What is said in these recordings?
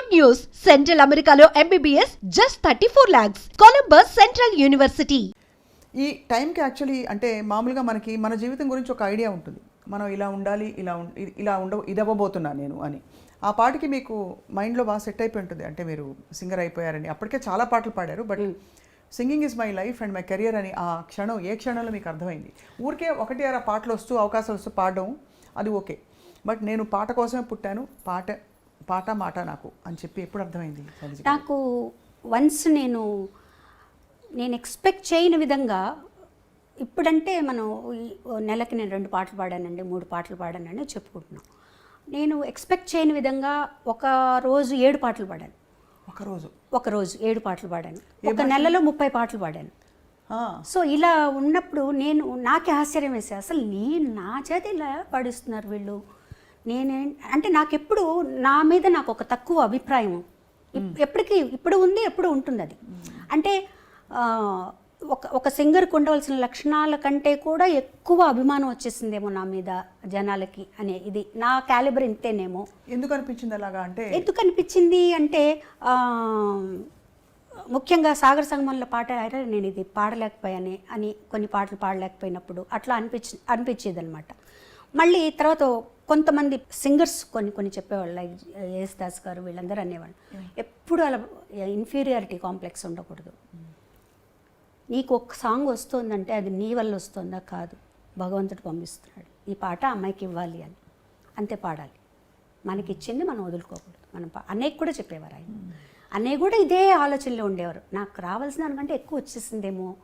Good news! Central Americano MBBS just 34 lakhs. Columbus Central University. ఈ టైంకి actually అంటే మామూలుగా మనకి మన జీవితం గురించి ఒక ఐడియా ఉంటుంది. మనం ఇలా ఉండాలి ఇలా ఇలా ఉండ ఇది అవ్వబోతున్నా నేను అని. ఆ పాటకి మీకు మైండ్లో బాగా సెట్ అయిపోయి ఉంటుంది. అంటే మీరు సింగర్ అయిపోయారని. అప్పటికే చాలా పాటలు పాడారు but singing is my life and my career అని ఆ క్షణం ఏ క్షణంలో మీకు అర్థమైంది? ఊరికే ఒకటి అర పాటలు వస్తూ అవకాశాలు వస్తూ పాడడం అది ఓకే. బట్ నేను పాట కోసమే పుట్టాను. పాట పాట మాట నాకు అని చెప్పి ఎప్పుడు అర్థమైంది? నాకు వన్స్ నేను నేను ఎక్స్పెక్ట్ చేయని విధంగా ఇప్పుడంటే మనం నెలకి నేను రెండు పాటలు పాడానండి మూడు పాటలు పాడానండి చెప్పుకుంటున్నాం. నేను ఎక్స్పెక్ట్ చేయని విధంగా ఒక రోజు ఏడు పాటలు పాడాను. ఒకరోజు ఒక రోజు ఏడు పాటలు పాడాను. ఒక నెలలో ముప్పై పాటలు పాడాను. సో ఇలా ఉన్నప్పుడు నేను నాకే ఆశ్చర్యం వేసే అసలు నేను నా చేత ఇలా పాడిస్తున్నారు వీళ్ళు? నేనే అంటే నాకు ఎప్పుడు నా మీద నాకు ఒక తక్కువ అభిప్రాయం. ఎప్పటికీ ఇప్పుడు ఉంది ఎప్పుడు ఉంటుంది అది. అంటే ఒక ఒక సింగర్కి ఉండవలసిన లక్షణాల కంటే కూడా ఎక్కువ అభిమానం వచ్చేసిందేమో నా మీద జనాలకి అనే ఇది. నా క్యాలిబర్ ఇంతేనేమో. ఎందుకు అనిపించింది అలాగా అంటే? ఎందుకు అనిపించింది అంటే ముఖ్యంగా సాగర సంగమంలో పాట నేను ఇది పాడలేకపోయానే అని కొన్ని పాటలు పాడలేకపోయినప్పుడు అట్లా అనిపించి అనిపించేది అనమాట మళ్ళీ తర్వాత కొంతమంది సింగర్స్ కొన్ని కొన్ని చెప్పేవాళ్ళు లైక్ యేస్ దాస్ గారు వీళ్ళందరూ అనేవాళ్ళు. ఎప్పుడు అలా ఇన్ఫీరియారిటీ కాంప్లెక్స్ ఉండకూడదు. నీకు ఒక సాంగ్ వస్తుందంటే అది నీ వల్ల వస్తుందా కాదు. భగవంతుడు పంపిస్తున్నాడు. ఈ పాట అమ్మాయికి ఇవ్వాలి అని. అంతే పాడాలి. మనకి ఇచ్చింది మనం వదులుకోకూడదు. మనం అన్నయ్యకి కూడా చెప్పేవారు ఆయన. అన్నయ్య కూడా ఇదే ఆలోచనలో ఉండేవారు. నాకు రావాల్సిన దానికంటే ఎక్కువ వచ్చేసిందేమో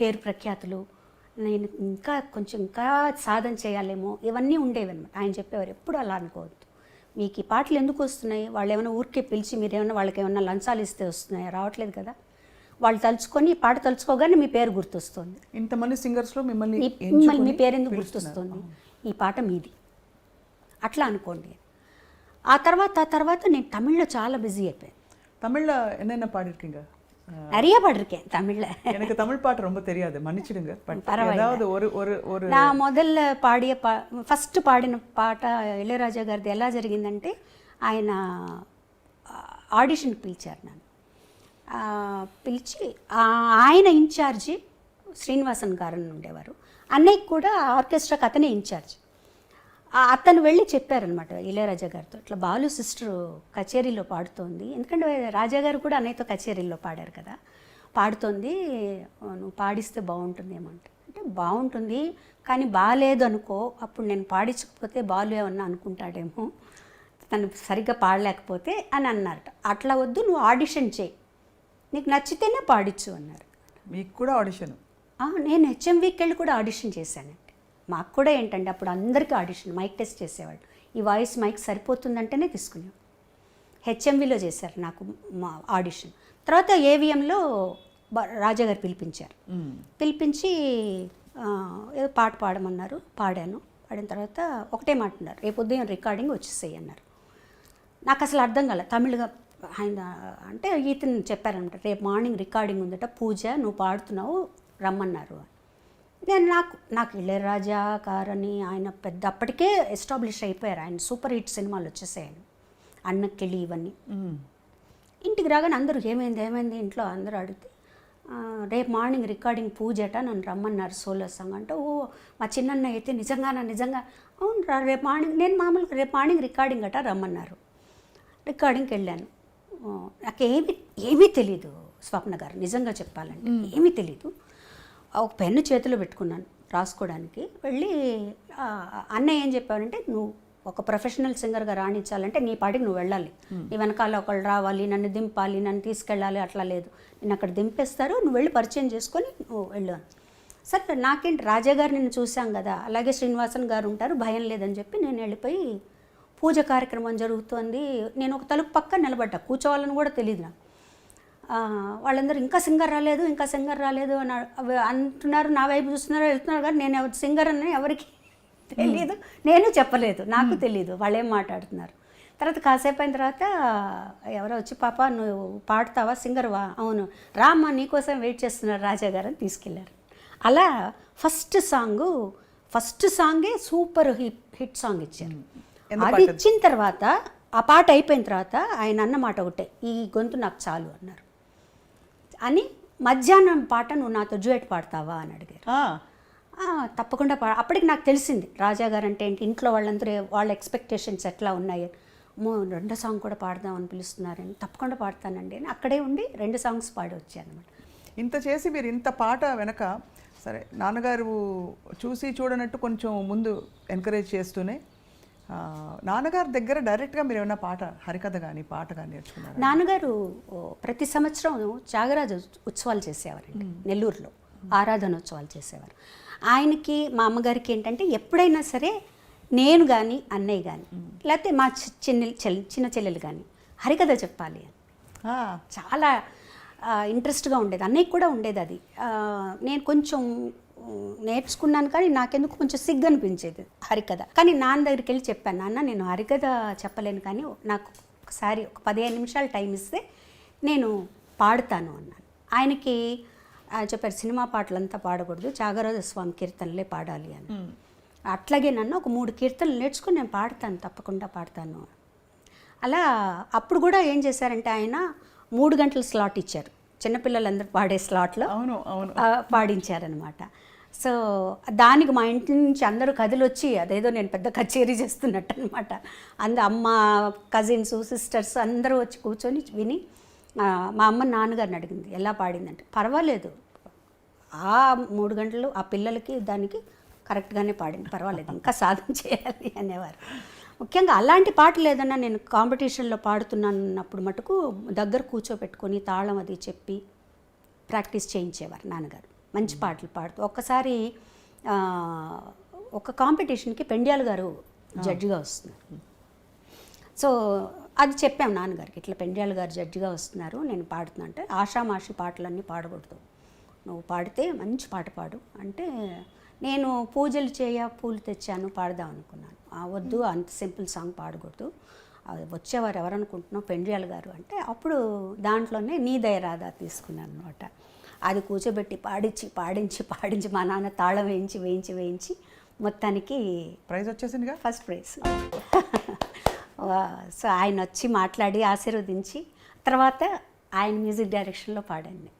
పేరు ప్రఖ్యాతులు నేను ఇంకా కొంచెం ఇంకా సాధన చేయాలేమో ఇవన్నీ ఉండేవి అనమాట ఆయన చెప్పేవారు ఎప్పుడు అలా అనుకోవద్దు. మీకు ఈ పాటలు ఎందుకు వస్తున్నాయి? వాళ్ళు ఏమైనా ఊరికే పిలిచి మీరు ఏమైనా వాళ్ళకి ఏమైనా లంచాలు ఇస్తే వస్తున్నాయి? రావట్లేదు కదా. వాళ్ళు తలుచుకొని ఈ పాట తలుచుకోగానే మీ పేరు గుర్తొస్తుంది. ఇంతమంది సింగర్స్లో మిమ్మల్ని మిమ్మల్ని మీ పేరు ఎందుకు గుర్తొస్తుంది? ఈ పాట మీది. అట్లా అనుకోండి. ఆ తర్వాత ఆ తర్వాత నేను తమిళ్ళో చాలా బిజీ అయిపోయాను. తమిళ్ళో ఎన్నైనా పాడిరుకీంగా நிறைய பாடிருக்கேன் தமிழ்ல எனக்கு தமிழ் பாட்டு ரொம்ப தெரியாது மன்னிச்சிடுங்க பட் பரவாயில்ல. ஏதாவது ஒரு ஒரு ஒரு నా మొదలు పాడియ పా ఫస్ట్ పాడిన పాట ఇళయరాజా గారిది ఎలా జరిగిందంటే ఆయన ఆడిషన్కి పిలిచారు నన్ను ఆ, పిలిచి ఆ, ఆయన ఇన్ఛార్జి శ్రీనివాసన్ గారు అని ఉండేవారు అన్నయ్యకి కూడా ఆర్కెస్ట్రాకి అతనే ఇన్ఛార్జ్ ఆ, అతను వెళ్ళి చెప్పారనమాట ఇళయరాజా గారితో. ఇట్లా బాలు సిస్టర్ కచేరీలో పాడుతోంది. ఎందుకంటే రాజా గారు కూడా అన్నయ్యతో కచేరీలో పాడారు కదా. పాడుతోంది "ఆ, నువ్వు పాడిస్తే బాగుంటుందేమో అంటే. అంటే బాగుంటుంది కానీ బాగాలేదు అనుకో అప్పుడు నేను పాడించకపోతే బాలు ఏమన్నా అనుకుంటాడేమో తను సరిగ్గా పాడలేకపోతే అని అన్నారట. అట్లా వద్దు నువ్వు ఆడిషన్ చేయి. నీకు నచ్చితేనే పాడించు అన్నారు. మీకు కూడా ఆడిషన్? నేను హెచ్ఎంవికి వెళ్ళి కూడా ఆడిషన్ చేశానండి మాకు కూడా ఏంటంటే అప్పుడు అందరికీ ఆడిషన్ మైక్ టెస్ట్ చేసేవాళ్ళు. ఈ వాయిస్ మైక్ సరిపోతుందంటేనే తీసుకునేవాడు హెచ్ఎంవిలో చేశారు నాకు మా ఆడిషన్. తర్వాత ఏవిఎంలో రాజా గారు పిలిపించారు. పిలిపించి ఏదో పాట పాడమన్నారు పాడాను. పాడిన తర్వాత ఒకటే మాట అన్నారు రేపు ఉదయం రికార్డింగ్ వచ్చేసేయి అన్నారు. నాకు అసలు అర్థం కాలే. తమిళగా ఆయన అంటే ఈతను చెప్పారనమాట రేపు మార్నింగ్ రికార్డింగ్ ఉందట పూజ నువ్వు పాడుతున్నావు రమ్మన్నారు నేను నాకు నాకు ఇళయరాజా గారని ఆయన పెద్ద అప్పటికే ఎస్టాబ్లిష్ అయిపోయారు ఆయన సూపర్ హిట్ సినిమాలు వచ్చేసాయని అన్నకెళ్ళి ఇవన్నీ. ఇంటికి రాగానే అందరూ ఏమైంది ఏమైంది? ఇంట్లో అందరూ అడిగితే "ఆ, రేపు మార్నింగ్ రికార్డింగ్ పూజట నన్ను రమ్మన్నారు సోలో సాంగ్. అంటే ఓ మా చిన్నన్న అయితే నిజంగానా నిజంగా? అవును రా రేపు మార్నింగ్ నేను మామూలుగా రేపు మార్నింగ్ రికార్డింగ్ అట రమ్మన్నారు. రికార్డింగ్కి వెళ్ళాను. ఆ, నాకేమీ ఏమీ తెలీదు స్వప్న గారు నిజంగా చెప్పాలంటే. ఏమీ తెలీదు. ఒక పెన్ను చేతిలో పెట్టుకున్నాను రాసుకోవడానికి. వెళ్ళి అన్నయ్య ఏం చెప్పారంటే నువ్వు ఒక ప్రొఫెషనల్ సింగర్గా రాణించాలంటే నీ పాటికి నువ్వు వెళ్ళాలి. నీ వెనకాల ఒకళ్ళు రావాలి నన్ను దింపాలి నన్ను తీసుకెళ్ళాలి అట్లా లేదు. నేను అక్కడ దింపేస్తారు నువ్వు వెళ్ళి పరిచయం చేసుకొని నువ్వు వెళ్ళు అని. సరే నాకేంటి రాజా గారు నిన్ను చూశాం కదా అలాగే శ్రీనివాసన్ గారు ఉంటారు భయం లేదని చెప్పి నేను వెళ్ళిపోయి పూజ కార్యక్రమం జరుగుతోంది. నేను ఒక తలుపు పక్క నిలబడ్డా కూర్చోవాలని కూడా తెలియదు నాకు. వాళ్ళందరూ ఇంకా సింగర్ రాలేదు ఇంకా సింగర్ రాలేదు అని అంటున్నారు నా వైపు చూస్తున్నారు వెళ్తున్నారు కానీ నేను ఎవరు సింగర్ అని ఎవరికి తెలియదు నేను చెప్పలేదు నాకు తెలియదు వాళ్ళు ఏం మాట్లాడుతున్నారు. తర్వాత కాసేపు అయిన తర్వాత ఎవరో వచ్చి పాప నువ్వు పాడతావా? సింగర్వా అవును. రామ్మా నీకోసం వెయిట్ చేస్తున్నారు రాజా గారు అని తీసుకెళ్ళారు అలా ఫస్ట్ సాంగ్ ఫస్ట్ సాంగే సూపర్ హిట్ హిట్ సాంగ్ ఇచ్చారు. అది ఇచ్చిన తర్వాత ఆ పాట అయిపోయిన తర్వాత ఆయన అన్న మాట ఒకటే ఈ గొంతు నాకు చాలు అన్నారు. అని మధ్యాహ్నం పాట నువ్వు నాతో డ్యూయట్ పాడతావా అని అడిగారు. తప్పకుండా పా అప్పటికి నాకు తెలిసింది రాజా గారు అంటే ఏంటి ఇంట్లో వాళ్ళందరూ వాళ్ళ ఎక్స్పెక్టేషన్స్ ఎట్లా ఉన్నాయి రెండో సాంగ్ కూడా పాడదామని పిలుస్తున్నారని తప్పకుండా పాడతానండి అని అక్కడే ఉండి రెండు సాంగ్స్ పాడి వచ్చాను అనమాట ఇంత చేసి మీరు ఇంత పాట వెనక సరే నాన్నగారు చూసి చూడనట్టు కొంచెం ముందు ఎంకరేజ్ చేస్తూనే నాన్నగారి దగ్గర డైరెక్ట్గా మీరు ఏమైనా పాట హరికథ కానీ పాట కానీ నేర్చుకున్నారు? నాన్నగారు ప్రతి సంవత్సరం త్యాగరాజ ఉత్సవాలు చేసేవారండి నెల్లూరులో. ఆరాధనోత్సవాలు చేసేవారు. ఆయనకి మా అమ్మగారికి ఏంటంటే ఎప్పుడైనా సరే నేను కానీ అన్నయ్య కానీ లేకపోతే మా చి- చిన్న చెల్లి చిన్న చెల్లెలు కానీ హరికథ చెప్పాలి అని. చాలా ఇంట్రెస్ట్గా ఉండేది. అన్నయ్య కూడా ఉండేది అది. నేను కొంచెం నేర్చుకున్నాను కానీ నాకెందుకు కొంచెం సిగ్గు అనిపించేది హరికథ. కానీ నాన్న దగ్గరికి వెళ్ళి చెప్పాను నాన్న నేను హరికథ చెప్పలేను కానీ నాకు ఒకసారి ఒక పదిహేను నిమిషాలు టైం ఇస్తే నేను పాడుతాను అన్నాను. ఆయనకి చెప్పారు సినిమా పాటలంతా పాడకూడదు త్యాగరాజ స్వామి కీర్తనలే పాడాలి అని. అట్లాగే నన్ను ఒక మూడు కీర్తనలు నేర్చుకుని నేను పాడతాను తప్పకుండా పాడతాను అలా అప్పుడు కూడా ఏం చేశారంటే ఆయన మూడు గంటల స్లాట్ ఇచ్చారు. చిన్నపిల్లలందరూ పాడే స్లాట్లో అవును అవును. పాడించారనమాట సో దానికి మా ఇంటి నుంచి అందరూ కదిలి వచ్చి అదేదో నేను పెద్ద కచేరీ చేస్తున్నట్టు అనమాట అంద అమ్మ కజిన్స్ సిస్టర్స్ అందరూ వచ్చి కూర్చొని విని మా అమ్మ నాన్నగారిని అడిగింది ఎలా పాడిందంటే పర్వాలేదు. ఆ మూడు గంటలు ఆ పిల్లలకి దానికి కరెక్ట్గానే పాడింది పర్వాలేదు ఇంకా సాధన చేయాలి అనేవారు. ముఖ్యంగా అలాంటి పాటలు ఏదన్నా నేను కాంపిటీషన్లో పాడుతున్నానన్నప్పుడు మటుకు దగ్గర కూర్చోపెట్టుకొని తాళం అది చెప్పి ప్రాక్టీస్ చేయించేవారు నాన్నగారు. మంచి పాటలు పాడుతూ ఒక్కసారి ఒక కాంపిటీషన్కి పెండ్యాల గారు జడ్జిగా వస్తున్నారు. సో అది చెప్పాం నాన్నగారికి ఇట్లా పెండ్యాల గారు జడ్జిగా వస్తున్నారు నేను పాడుతున్నా అంటే ఆషామాషి పాటలన్నీ పాడకూడదు. నువ్వు పాడితే మంచి పాట పాడు. అంటే నేను పూజలు చేయ పూలు తెచ్చాను పాడదాం అనుకున్నాను. "ఆ, వద్దు అంత సింపుల్ సాంగ్ పాడకూడదు. వచ్చేవారు ఎవరనుకుంటున్నావు పెండ్యాల గారు అంటే అప్పుడు దాంట్లోనే నీ దయ రాదా తీసుకున్నాను అనమాట అది కూర్చోబెట్టి పాడించి పాడించి పాడించి మా నాన్న తాళం వేయించి వేయించి వేయించి మొత్తానికి ప్రైజ్ వచ్చేసిందిగా? First prize. సో ఆయన వచ్చి మాట్లాడి ఆశీర్వదించి తర్వాత ఆయన మ్యూజిక్ డైరెక్షన్లో పాడండి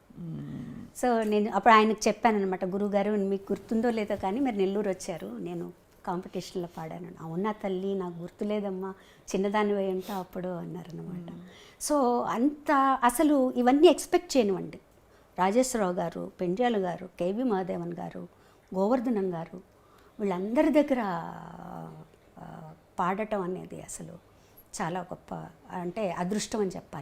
సో నేను అప్పుడు ఆయనకు చెప్పాను అనమాట గురుగారు మీకు గుర్తుందో లేదో కానీ మీరు నెల్లూరు వచ్చారు నేను కాంపిటీషన్లో పాడాను. అవునా తల్లి నాకు గుర్తులేదమ్మా చిన్నదాని ఉంటే అప్పుడు అన్నారనమాట సో అంత అసలు ఇవన్నీ ఎక్స్పెక్ట్ చేయనివ్వండి. రాజేశ్వరరావు గారు పెండ్యాలు గారు కేవి మహాదేవన్ గారు గోవర్ధనం గారు వీళ్ళందరి దగ్గర పాడటం అనేది అసలు చాలా గొప్ప అంటే అదృష్టం అని చెప్పాలి.